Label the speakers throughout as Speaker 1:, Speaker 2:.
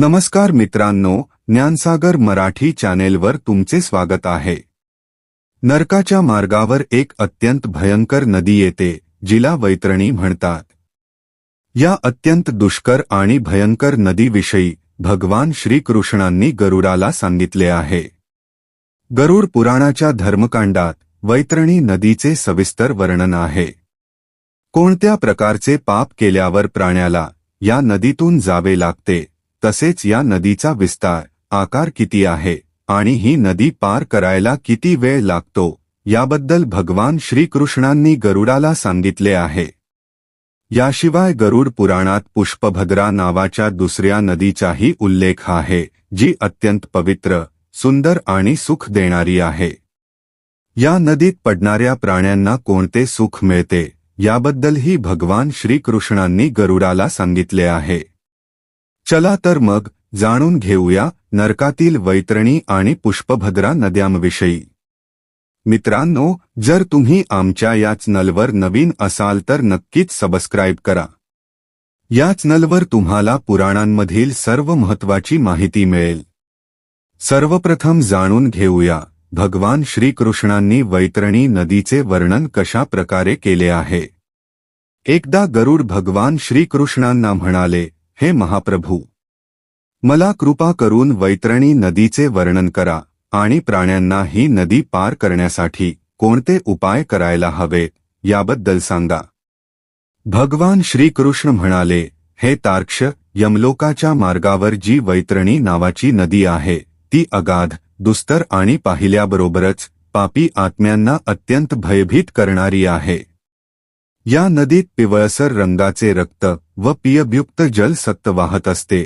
Speaker 1: नमस्कार मित्रांनो ज्ञानसागर मराठी चॅनेलवर तुमचे स्वागत आहे. नरकाच्या मार्गावर एक अत्यंत भयंकर नदी येते जिला वैतरणी म्हणतात. या अत्यंत दुष्कर आणि भयंकर नदीविषयी भगवान श्रीकृष्णांनी गरुडाला सांगितले आहे. गरुड पुराणाच्या धर्मकांडात वैतरणी नदीचे सविस्तर वर्णन आहे. कोणत्या प्रकारचे पाप केल्यावर प्राण्याला या नदीतून जावे लागते तसेच या नदीचा विस्तार आकार किती आहे आणि ही नदी पार करायला किती वेळ लागतो याबद्दल भगवान श्रीकृष्णांनी गरुडाला सांगितले आहे. याशिवाय गरुड पुराणात पुष्पभद्रा नावाच्या दुसऱ्या नदीचाही उल्लेख आहे जी अत्यंत पवित्र सुंदर आणि सुख देणारी आहे. या नदीत पडणाऱ्या प्राण्यांना कोणते सुख मिळते याबद्दलही भगवान श्रीकृष्णांनी गरुडाला सांगितले आहे. चला तर मग जाणून घेऊया नरकातील वैतरणी आणि पुष्पभद्रा नद्यांविषयी. मित्रांनो जर तुम्ही आमच्या या चॅनलवर नवीन असाल तर नक्कीच सबस्क्राईब करा. या चॅनलवर तुम्हाला पुराणांमधील सर्व महत्वाची माहिती मिळेल. सर्वप्रथम जाणून घेऊया भगवान श्रीकृष्णांनी वैतरणी नदीचे वर्णन कशा प्रकारे केले आहे? एकदा गरुड भगवान श्रीकृष्णांना म्हणाले हे महाप्रभू मला कृपा करून वैतरणी नदीचे वर्णन करा आणि प्राण्यांना ही नदी पार करण्यासाठी कोणते उपाय करायला हवे याबद्दल सांगा. भगवान श्रीकृष्ण म्हणाले हे तार्क्ष यमलोकाच्या मार्गावर जी वैतरणी नावाची नदी आहे ती अगाध दुस्तर आणि पाहिल्याबरोबरच पापी आत्म्यांना अत्यंत भयभीत करणारी आहे. या नदीत पिवळसर रंगाचे रक्त व पियभयुक्त जल सत्त वाहत असते.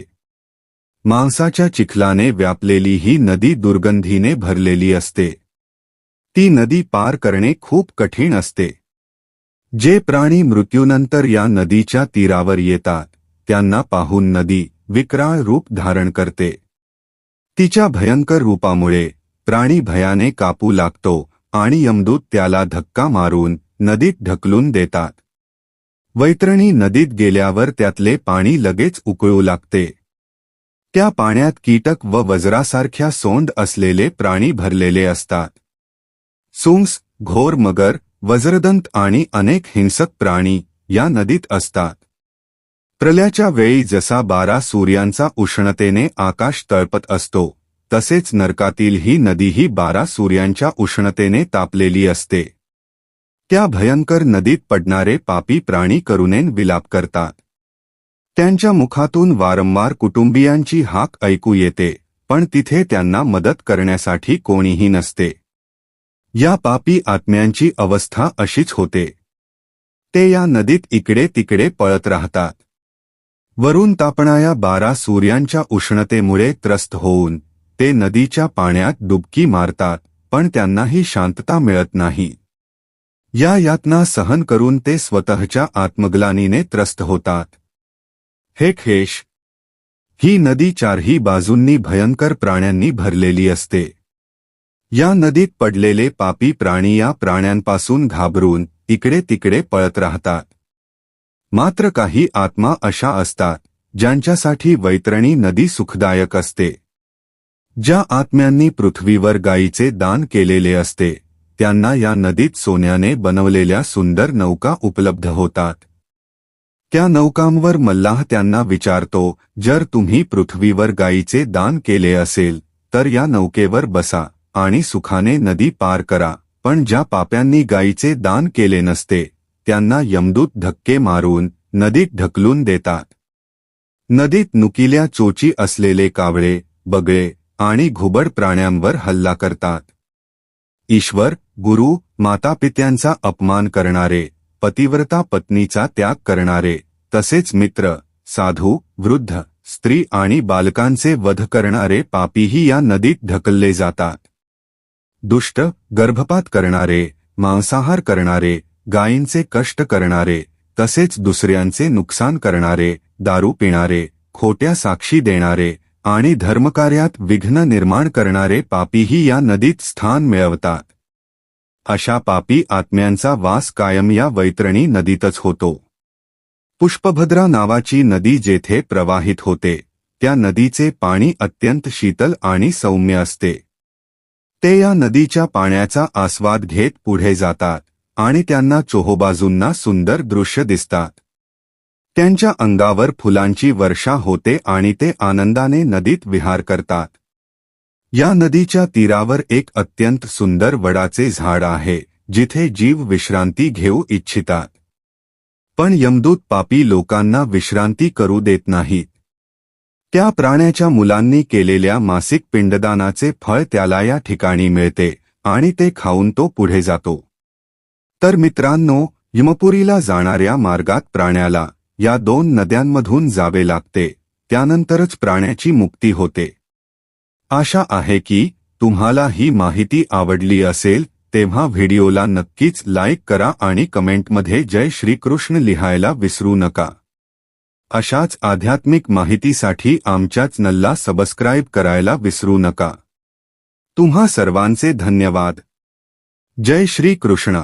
Speaker 1: मांसाच्या चिखलाने व्यापलेली ही नदी दुर्गंधीने भरलेली असते. ती नदी पार करणे खूप कठीण असते. जे प्राणी मृत्यूनंतर या नदीच्या तीरावर येतात त्यांना पाहून नदी विक्राळ रूप धारण करते. तिच्या भयंकर रूपामुळे प्राणी भयाने कापू लागतो आणि यमदूत त्याला धक्का मारून नदीत ढकलून देतात. वैतरणी नदीत गेल्यावर त्यातले पाणी लगेच उकळू लागते. त्या पाण्यात कीटक व वज्रासारख्या सोंड असलेले प्राणी भरलेले असतात. सुंस घोर मगर वज्रदंत आणि अनेक हिंसक प्राणी या नदीत असतात. प्रलयाच्या वेळी जसा बारा सूर्यांचा उष्णतेने आकाश तळपत असतो तसेच नरकातील ही नदीही बारा सूर्यांच्या उष्णतेने तापलेली असते. त्या भयंकर नदीत पडणारे पापी प्राणी करुणेन विलाप करतात. त्यांच्या मुखातून वारंवार कुटुंबियांची हाक ऐकू येते पण तिथे त्यांना मदत करण्यासाठी कोणीही नसते. या पापी आत्म्यांची अवस्था अशीच होते. ते या नदीत इकडे तिकडे पळत राहतात. वरून तापणाया बारा सूर्यांच्या उष्णतेमुळे त्रस्त होऊन ते नदीच्या पाण्यात डुबकी मारतात पण त्यांनाही शांतता मिळत नाही. या यातना सहन करून ते स्वतःच्या आत्मग्लानीने त्रस्त होतात. हे खेश ही नदी चारही बाजूंनी भयंकर प्राण्यांनी भरलेली असते. या नदीत पडलेले पापी प्राणी या प्राण्यांपासून घाबरून इकडे तिकडे पळत राहतात. मात्र काही आत्मा अशा असतात ज्यांच्यासाठी वैतरणी नदी सुखदायक असते. ज्या आत्म्यांनी पृथ्वीवर गायीचे दान केलेले असते. त्यांना या नदीत सोन्याने बनवलेल्या सुंदर नौका उपलब्ध होतात. त्या नौकांवर मल्लाह त्यांना विचारतो जर तुम्ही पृथ्वीवर गायीचे दान केले असेल तर या नौकेवर बसा आणि सुखाने नदी पार करा. पण ज्या पाप्यांनी गायीचे दान केले नसते त्यांना यमदूत धक्के मारून नदीत ढकलून देतात. नदीत नुकिल्या चोची असलेले कावळे बगळे आणि घुबड प्राण्यांवर हल्ला करतात. ईश्वर गुरु मातापित्यांचा अपमान करणारे पतिव्रता पत्नीचा त्याग करणारे तसेच मित्र साधू वृद्ध स्त्री आणि बालकांचे वध करणारे पापीही या नदीत ढकलले जातात. दुष्ट गर्भपात करणारे मांसाहार करणारे गायींचे कष्ट करणारे तसेच दुसऱ्यांचे नुकसान करणारे दारू पिणारे खोट्या साक्षी देणारे आणि धर्मकार्यात विघ्न निर्माण करणारे पापीही या नदीत स्थान मिळवतात. अशा पापी आत्म्यांचा वास कायम या वैतरणी नदीतच होतो. पुष्पभद्रा नावाची नदी जेथे प्रवाहित होते त्या नदीचे पाणी अत्यंत शीतल आणि सौम्य असते. ते या नदीच्या पाण्याचा आस्वाद घेत पुढे जातात आणि त्यांना चोहोबाजूंना सुंदर दृश्य दिसतात. त्यांच्या अंगावर फुलांची वर्षा होते आणि ते आनंदाने नदीत विहार करतात. या नदीच्या तीरावर एक अत्यंत सुंदर वडाचे झाड आहे जिथे जीव विश्रांती घेऊ इच्छितात. पण यमदूत पापी लोकांना विश्रांती करू देत नाहीत. त्या प्राण्याच्या मुलांनी केलेल्या मासिक पिंडदानाचे फळ त्याला या ठिकाणी मिळते आणि ते खाऊन तो पुढे जातो. तर मित्रांनो यमपुरीला जाणाऱ्या मार्गात प्राण्याला या दोन नद्यांमधून जावे लागते त्यानंतरच प्राण्याची मुक्ती होते. आशा आहे की तुम्हाला ही माहिती आवडली असेल तेव्हा व्हिडिओला नक्कीच लाईक करा आणि कमेंटमध्ये जय श्रीकृष्ण लिहायला विसरू नका. अशाच आध्यात्मिक माहितीसाठी आमच्या चॅनलला सबस्क्राईब करायला विसरू नका. तुम्हा सर्वांचे धन्यवाद. जय श्री कृष्ण